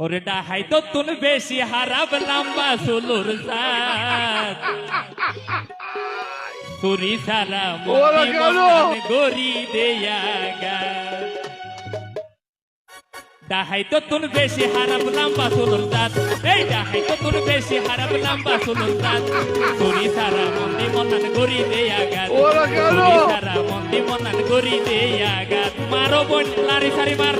ওরে ডাহাই তো তুন বেশি হারাব লম্বা সুলুর সাত সুরি সারা গরি দেয়া গা ডাহাই তো তুন বেশি হারাব লম্বা সুলুর সাত এই ডাহাই তো তুন বেশি হারাব লম্বা সুলুর সাত সুরি সারা মন্দি মন্দান গরি দেয়া গা সুরি সারা মন্দি মন্দান গরি দেয়া গা মারো বোন লারি সারি মার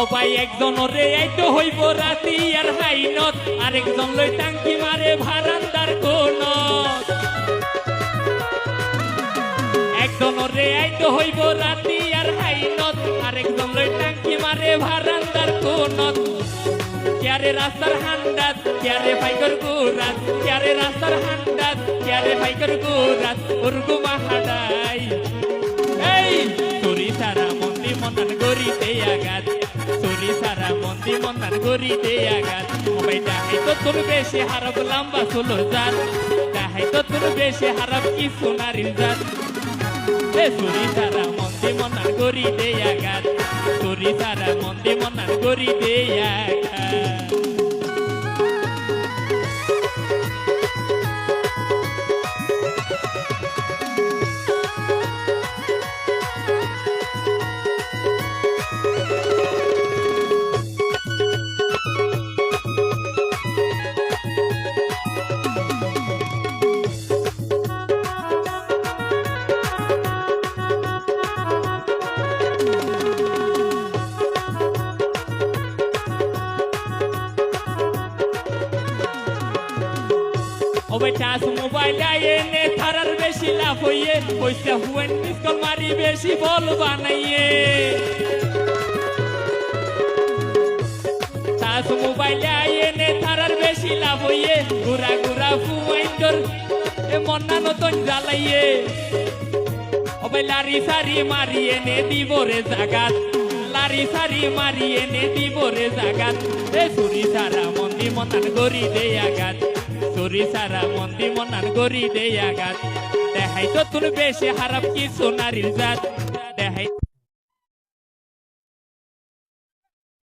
অবাই একজন রে আইতো হইব রাতি আর হাইনত। আরেকজন লই টাঙ্কি মারে ভারান্দার কোন একজন রে আইতো হইব রাতি আর হাইনত। আরেকজন লই টাঙ্কি মারে ভারান্দার কোন ক্যারে রাস্তার হান্ডাত, ক্যারে ফাইকর গুরাত। ক্যারে রাস্তার হান্ডাত, ক্যারে ফাইকর গুরাত। উর্গু মাহাডাই এই, চুরি সারা মন্দি মন্দান গরিতে আগাত মন্দান গরিতে আগাত ওই ডাহাই তো তোর বেশি হারব, লম্বা সুলোর জাত। ডাহাই তো তোর বেশি হারব কি সোনারির জাত। এ সুরি সারা মন্দি মন্দান গরিতে আগাত সুরি সারা মন্দি মন্দান গরিতে আগাত ওবে টাচ মোবাইল আইনে থারার বেশি লাভ হইয়ে কইছে হুয়েন মিস মারি বেশি বল বানাইয়ে। টাচ মোবাইল আইনে থারার বেশি লাভ হইয়ে গুরা গুরা ফুয়াইন্ডর এ মন্না নতুন জ্বালাইয়ে। ওবে লারি সারি মারিয়ে, নে দিব রে জাগাত। লারি সারি মারিয়ে, নে দিব রে জাগাত। এ সুরি সারা মন্দি মনান গরি দে আগাত সুরি সারা মন্দি মনান গরি দেয়া গাছ। দেখাই তো তোর বেশি হারাপ কি সোনারির জাত। দেখাই